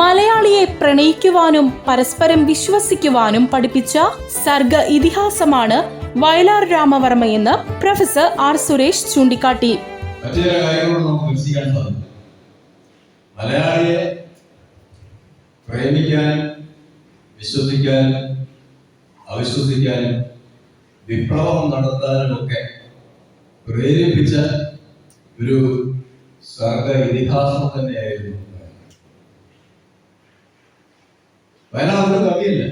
മലയാളിയെ പ്രണയിക്കുവാനും പരസ്പരം വിശ്വസിക്കുവാനും പഠിപ്പിച്ച സർഗ ഇതിഹാസമാണ് വയലാർ രാമവർമ്മയെന്ന് പ്രൊഫസർ ആർ സുരേഷ് ചൂണ്ടിക്കാട്ടി. മലയാളിയെ പ്രേമിക്കാനും വിശ്വസിക്കാനും അവിശ്വസിക്കാനും വിപ്ലവം നടത്താനും ഒക്കെ പ്രേരിപ്പിച്ച ഒരു സർഗ ഇതിഹാസം തന്നെയായിരുന്നു. വയലാർ ഒരു കവിയല്ല?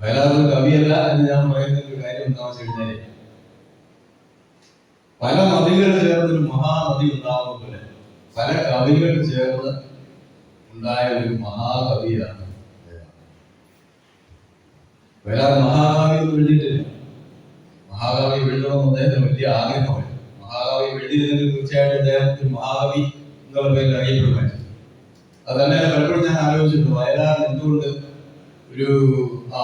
വയലാർ ഒരു കവിയല്ല എന്ന് ഞാൻ പറയുന്ന ഒരു കാര്യം എന്താണെന്ന് വെച്ച് പല നദികൾ ചേർന്ന് ഒരു മഹാനദി ഉണ്ടാകുന്ന പോലെ പല കവികൾ ചേർന്ന് ഉണ്ടായ ഒരു മഹാകവിയാണ് വേറെ മഹാകവി എന്ന് എഴുതിയിട്ടില്ല മഹാകവി എഴുതണമെന്ന് അദ്ദേഹത്തിന് വലിയ ആഗ്രഹമായിരുന്നു മഹാകവി എഴുതിയിരുന്നെങ്കിൽ തീർച്ചയായിട്ടും അദ്ദേഹത്തിന് മഹാകവി എന്നുള്ള പേരിൽ അറിയപ്പെടുമായിരുന്നു. അതന്നെ പലപ്പോഴും ഞാൻ ആലോചിച്ചിട്ടുണ്ട് വയലാർ എന്തുകൊണ്ട് ഒരു ആ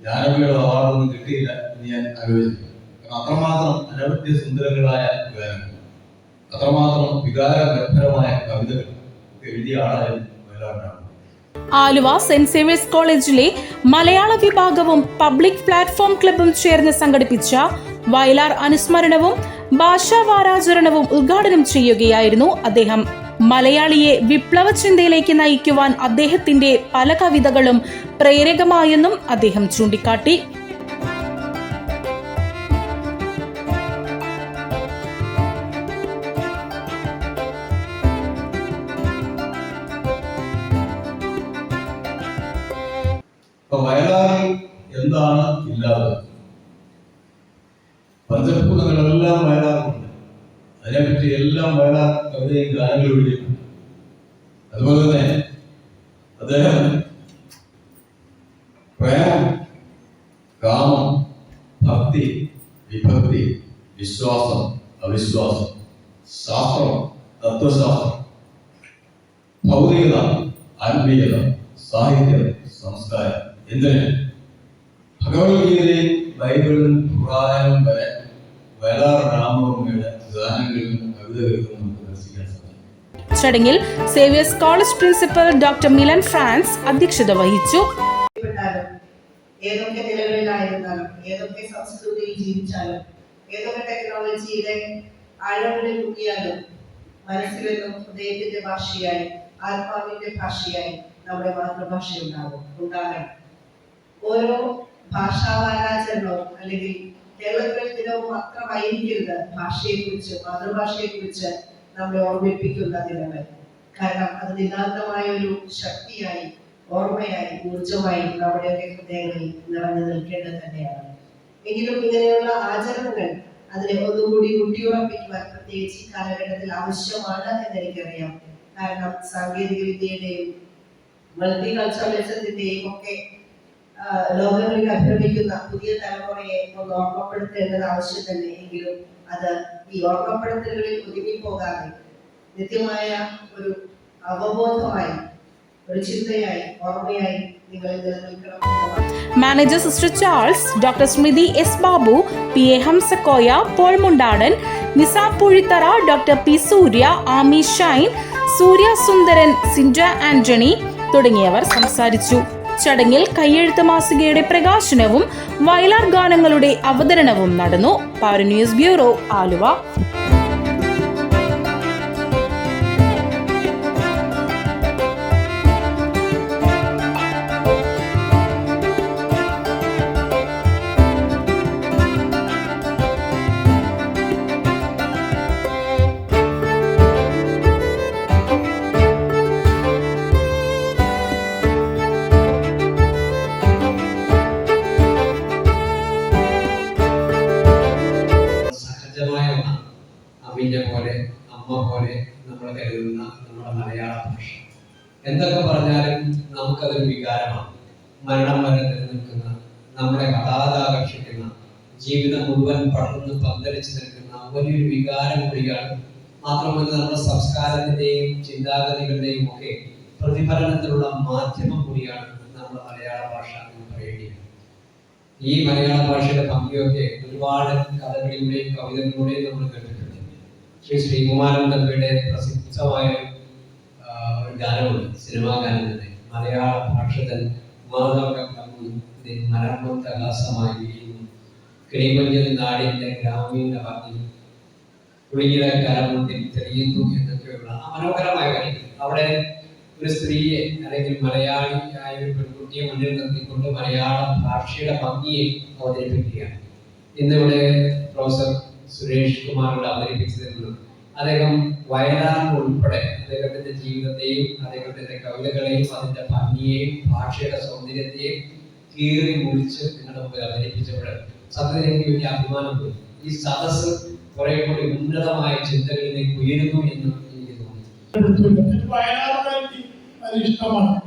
ജ്ഞാനപീഠ അവാർഡൊന്നും കിട്ടിയില്ല എന്ന് ഞാൻ ആലോചിച്ചു കാരണം അത്രമാത്രം അനവധ്യ സുന്ദരങ്ങളായ ഗാനങ്ങൾ അത്രമാത്രം വികാരഗർഭരമായ കവിതകൾ എഴുതിയ ആളായിരുന്നു വയലാറിനാണ് ആലുവ സെന്റ് സേവിയേഴ്സ് കോളേജിലെ മലയാള വിഭാഗവും പബ്ലിക് പ്ലാറ്റ്ഫോം ക്ലബും ചേർന്ന് സംഘടിപ്പിച്ച വയലാർ അനുസ്മരണവും ഭാഷാ വാരാചരണവും ഉദ്ഘാടനം ചെയ്യുകയായിരുന്നു അദ്ദേഹം. മലയാളിയെ വിപ്ലവ ചിന്തയിലേക്ക് നയിക്കുവാൻ അദ്ദേഹത്തിന്റെ പല കവിതകളും പ്രേരകമായെന്നും അദ്ദേഹം ചൂണ്ടിക്കാട്ടി. വയലാറിൽ എന്താണ് ഇല്ലാതെ? പഞ്ചഭൂതങ്ങളെല്ലാം വയലാറുണ്ട് അതിനെപ്പറ്റി എല്ലാം വേണ്ട കവിതയും ഗാനങ്ങളും അതുപോലെ തന്നെ അദ്ദേഹം പ്രേമം കാമം ഭക്തി വിഭക്തി വിശ്വാസം അവിശ്വാസം ശാസ്ത്രം തത്വശാസ്ത്രം ഭൗതികത ആത്മീയത സാഹിത്യം സംസ്കാരം എന്തിന്? ഭഗവത്ഗീതയും ബൈബിളും ഖുറാനും വരെ വയലാർ രാമവർമ്മയുടെ ഗാനങ്ങളിലും കവിതകളിലും നമുക്ക് ദർശിക്കാൻ സാധിക്കും. ചടങ്ങിൽ Xavier's college principal doctor Milan Frans അധ്യക്ഷത വഹിച്ചു. ഏതൊക്കെ നിലകളിലായിരുന്നാലും ഏതൊക്കെ സംസ്കൃതിയിൽ ജീവിച്ചാലും ഏതൊക്കെ ടെക്നോളജിയുടെ ആഴങ്ങളിൽ മുങ്ങിയാലും മനസ്സിലെന്നും ഹൃദയത്തിന്റെ ഭാഷയായി ആത്മാവിന്റെ ഭാഷയായി നമ്മുടെ മാതൃഭാഷ ഉണ്ടാകും ഉണ്ടാകണം. ഓരോ ഭാഷാവാരാചരണവും അല്ലെങ്കിൽ കേരളത്തിലെ ദിനവും മാത്രമായിരിക്കരുത് ഭാഷയെക്കുറിച്ച് മാതൃഭാഷയെക്കുറിച്ച് നമ്മളെ ഓർമ്മിപ്പിക്കുന്ന ദിനങ്ങൾ കാരണം അത് നിതാന്തമായ ഒരു ശക്തിയായി ഓർമ്മയായി ഊർജമായി നമ്മുടെയൊക്കെ ഹൃദയങ്ങളിൽ നിറഞ്ഞു നിൽക്കേണ്ടത് തന്നെയാണ്. എങ്കിലും ഇങ്ങനെയുള്ള ആചരണങ്ങൾ അതിനെ ഒന്നുകൂടി ഊട്ടിയുറപ്പിക്കുവാൻ പ്രത്യേകിച്ച് ഈ കാലഘട്ടത്തിൽ ആവശ്യമാണ് എന്ന് എനിക്കറിയാം കാരണം സാങ്കേതിക വിദ്യയുടെയും മൾട്ടി കൾച്ചറലിസത്തിന്റെയും ഒക്കെ ലോകങ്ങളിൽ അഭ്രമിക്കുന്ന പുതിയ തലമുറയെ ഒന്ന് ഓർമ്മപ്പെടുത്തേണ്ടത് ആവശ്യം തന്നെ. എങ്കിലും അത് ഈ ഓർമ്മപ്പെടുത്തലുകളിൽ ഒതുങ്ങിപ്പോകാതെ നിത്യമായ ഒരു അവബോധമായി ഒരു ചിന്തയായി ഓർമ്മയായി നിലനിൽക്കണം. Manager sister Charles doctor Smrithi S Babu P A Hamsakoya Paul Mundadan Nisa Puzhithara doctor P Surya Ami Shine Surya Sundaran Sinda Antony തുടങ്ങിയവർ സംസാരിച്ചു. ചടങ്ങിൽ കയ്യെഴുത്ത് മാസികയുടെ പ്രകാശനവും വയലാർ ഗാനങ്ങളുടെ അവതരണവും നടന്നു. Power news bureau Aluva. എന്തൊക്കെ പറഞ്ഞാലും നമുക്കതൊരു വികാരമാണ്. മരണം വരെ നിലനിൽക്കുന്ന നമ്മളെ കഥാതാകർഷിക്കുന്ന ജീവിതം മുഴുവൻ പടർന്ന് പന്തലിച്ച് നിൽക്കുന്ന വലിയൊരു വികാരം കൂടിയാണ്. മാത്രമല്ല നമ്മുടെ സംസ്കാരത്തിന്റെയും ചിന്താഗതികളുടെയും ഒക്കെ പ്രതിഫലനത്തിലുള്ള മാധ്യമം കൂടിയാണ് നമ്മുടെ മലയാള ഭാഷ എന്ന് പറയേണ്ടത് ഈ മലയാള ഭാഷയുടെ ഭംഗിയൊക്കെ ഒരുപാട് കഥകളിലൂടെയും കവിതകളിലൂടെയും നമ്മൾ കേട്ടിട്ടുണ്ട്. ശ്രീ ശ്രീകുമാരൻ തമ്പിയുടെ പ്രസിദ്ധമായ ഒരു ഗാനമുണ്ട് സിനിമാ ഗാനം തന്നെ മലയാള ഭാഷ തൻ മാതക നിൻ മരമത്ത ആകാശമായി കിളിമഞ്ഞൽ നാടിന്റെ ഗ്രാമീണ ഭംഗി കുളിയിലെ കരമുണ്ടിൽ തെളിയുന്നു എന്നൊക്കെയുള്ള ആ മനോഹരമായ കാര്യങ്ങൾ അവിടെ ഒരു സ്ത്രീയെ അല്ലെങ്കിൽ മലയാളിയായ ഒരു പെൺകുട്ടിയെ മുന്നിൽ നിർത്തിക്കൊണ്ട് മലയാള ഭാഷയുടെ ഭംഗിയെ അവതരിപ്പിക്കുകയാണ്. ഇന്നിവിടെ പ്രൊഫസർ സുരേഷ് കുമാറിവിടെ അവതരിപ്പിച്ചതിരുന്നു അദ്ദേഹം വയനാട് ഉൾപ്പെടെ അദ്ദേഹത്തിന്റെ ജീവിതത്തെയും അദ്ദേഹത്തിന്റെ കവിതകളെയും അതിന്റെ ഭംഗിയെയും ഭാഷയുടെ സൗന്ദര്യത്തെയും കീറി മുറിച്ച് നിങ്ങളുടെ മുമ്പിൽ അവതരിപ്പിച്ചപ്പോൾ സത്യത്തിൽ എനിക്ക് വലിയ അഭിമാനം തോന്നി. ഈ സദസ് കുറെ കൂടി ഉന്നതമായ ചിന്തകളിലേക്ക് ഉയരുന്നു എന്ന് എനിക്ക് തോന്നി. ഇഷ്ടമാണ്.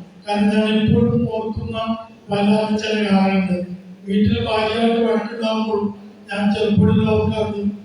വീട്ടിൽ ഭാര്യയായിട്ട് വഴക്കുണ്ടാകുമ്പോൾ ഞാൻ ചെറുപ്പം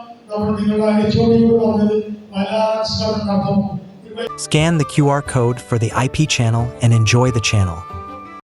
Scan the QR code for the IP channel and enjoy the channel.